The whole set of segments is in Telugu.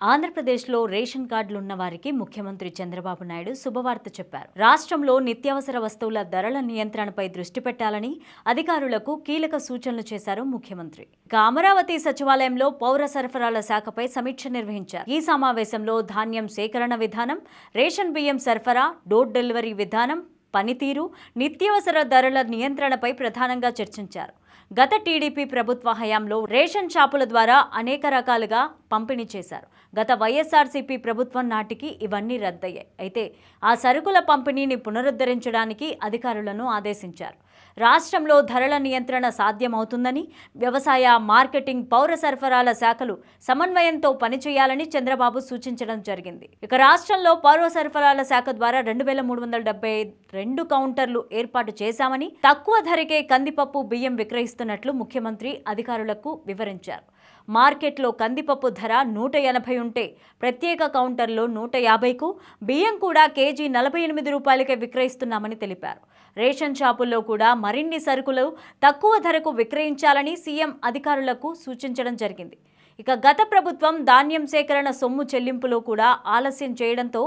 ఆంధ్రప్రదేశ్లో రేషన్ కార్డులున్న వారికి ముఖ్యమంత్రి చంద్రబాబు నాయుడు శుభవార్త చెప్పారు. రాష్ట్రంలో నిత్యావసర వస్తువుల ధరల నియంత్రణపై దృష్టి పెట్టాలని అధికారులకు కీలక సూచనలు చేశారు ముఖ్యమంత్రి. ఇక అమరావతి సచివాలయంలో పౌర సరఫరాల శాఖపై సమీక్ష నిర్వహించారు. ఈ సమావేశంలో ధాన్యం సేకరణ విధానం రేషన్ బియ్యం సరఫరా డోర్ డెలివరీ విధానం పనితీరు నిత్యావసర ధరల నియంత్రణపై ప్రధానంగా చర్చించారు. గత టీడీపీ ప్రభుత్వ హయాంలో రేషన్ షాపుల ద్వారా అనేక రకాలుగా పంపిణీ చేశారు. గత వైఎస్ఆర్సీపీ ప్రభుత్వం నాటికి ఇవన్నీ రద్దయ్యాయి. అయితే ఆ సరుకుల పంపిణీని పునరుద్ధరించడానికి అధికారులను ఆదేశించారు. రాష్ట్రంలో ధరల నియంత్రణ సాధ్యమవుతుందని వ్యవసాయ మార్కెటింగ్ పౌర సరఫరాల శాఖలు సమన్వయంతో పనిచేయాలని చంద్రబాబు సూచించడం జరిగింది. ఇక రాష్ట్రంలో పౌర సరఫరాల శాఖ ద్వారా రెండు వేల మూడు వందల డెబ్బై రెండు కౌంటర్లు ఏర్పాటు చేశామని తక్కువ ధరకే కందిపప్పు బియ్యం విక్రయిస్తున్నట్లు ముఖ్యమంత్రి అధికారులకు వివరించారు. మార్కెట్లో కందిపప్పు ధర నూట ఎనభై ఉంటే ప్రత్యేక కౌంటర్లో నూట యాభైకు బియ్యం కూడా కేజీ నలభై ఎనిమిది రూపాయలకే విక్రయిస్తున్నామని తెలిపారు. రేషన్ షాపుల్లో కూడా మరిన్ని సరుకులు తక్కువ ధరకు విక్రయించాలని సీఎం అధికారులకు సూచించడం జరిగింది. ఇక గత ప్రభుత్వం ధాన్యం సేకరణ సొమ్ము చెల్లింపులో కూడా ఆలస్యం చేయడంతో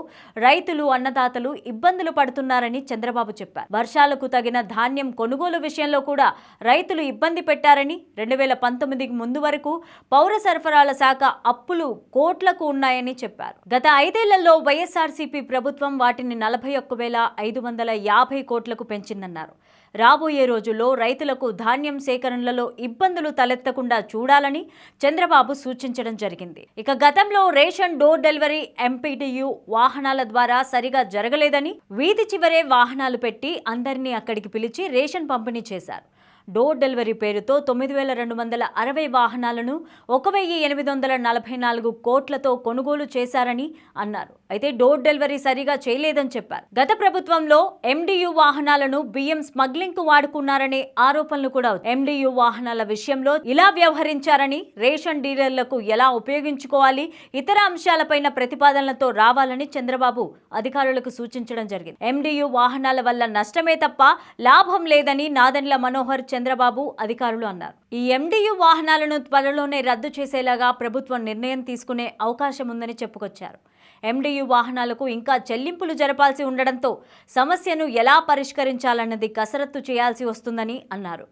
రైతులు అన్నదాతలు ఇబ్బందులు పడుతున్నారని చంద్రబాబు చెప్పారు. వర్షాలకు తగిన ధాన్యం కొనుగోలు విషయంలో కూడా రైతులు ఇబ్బంది పెట్టారని రెండు వేల పంతొమ్మిదికి ముందు వరకు పౌర సరఫరాల శాఖ అప్పులు కోట్లకు ఉన్నాయని చెప్పారు. గత ఐదేళ్ళలో వైఎస్ఆర్సీపీ ప్రభుత్వం వాటిని నలభై ఒక్క వేల ఐదు వందల యాభై కోట్లకు పెంచిందన్నారు. రాబోయే రోజుల్లో రైతులకు ధాన్యం సేకరణలలో ఇబ్బందులు తలెత్తకుండా చూడాలని చంద్రబాబు సూచించడం జరిగింది. ఇక గతంలో రేషన్ డోర్ డెలివరీ ఎంపీటీయు వాహనాల ద్వారా సరిగా జరగలేదని వీధి చివరే వాహనాలు పెట్టి అందరినీ అక్కడికి పిలిచి రేషన్ పంపిణీ చేశారు. డోర్ డెలివరీ పేరుతో తొమ్మిది వేల రెండు వందల అరవై వాహనాలను ఒక వెయ్యి ఎనిమిది వందల నలభై నాలుగు కోట్లతో కొనుగోలు చేశారని అన్నారు. అయితే డోర్ డెలివరీ సరిగా చేయలేదని చెప్పారు. గత ప్రభుత్వంలో ఎండియు వాహనాలను బియ్యం స్మగ్లింగ్కు వాడుకున్నారనే ఆరోపణలు కూడా ఎండియు వాహనాల విషయంలో ఇలా వ్యవహరించారని రేషన్ డీలర్లకు ఎలా ఉపయోగించుకోవాలి ఇతర అంశాలపైన ప్రతిపాదనలతో రావాలని చంద్రబాబు అధికారులకు సూచించడం జరిగింది. ఎండియు వాహనాల వల్ల నష్టమే తప్ప లాభం లేదని నాదెండ్ల మనోహర్ చంద్రబాబు అధికారులు అన్నారు. ఈ ఎండియు వాహనాలను త్వరలోనే రద్దు చేసేలాగా ప్రభుత్వం నిర్ణయం తీసుకునే అవకాశం ఉందని చెప్పుకొచ్చారు. ఎండియు వాహనాలకు ఇంకా చెల్లింపులు జరపాల్సి ఉండడంతో సమస్యను ఎలా పరిష్కరించాలన్నది కసరత్తు చేయాల్సి వస్తుందని అన్నారు.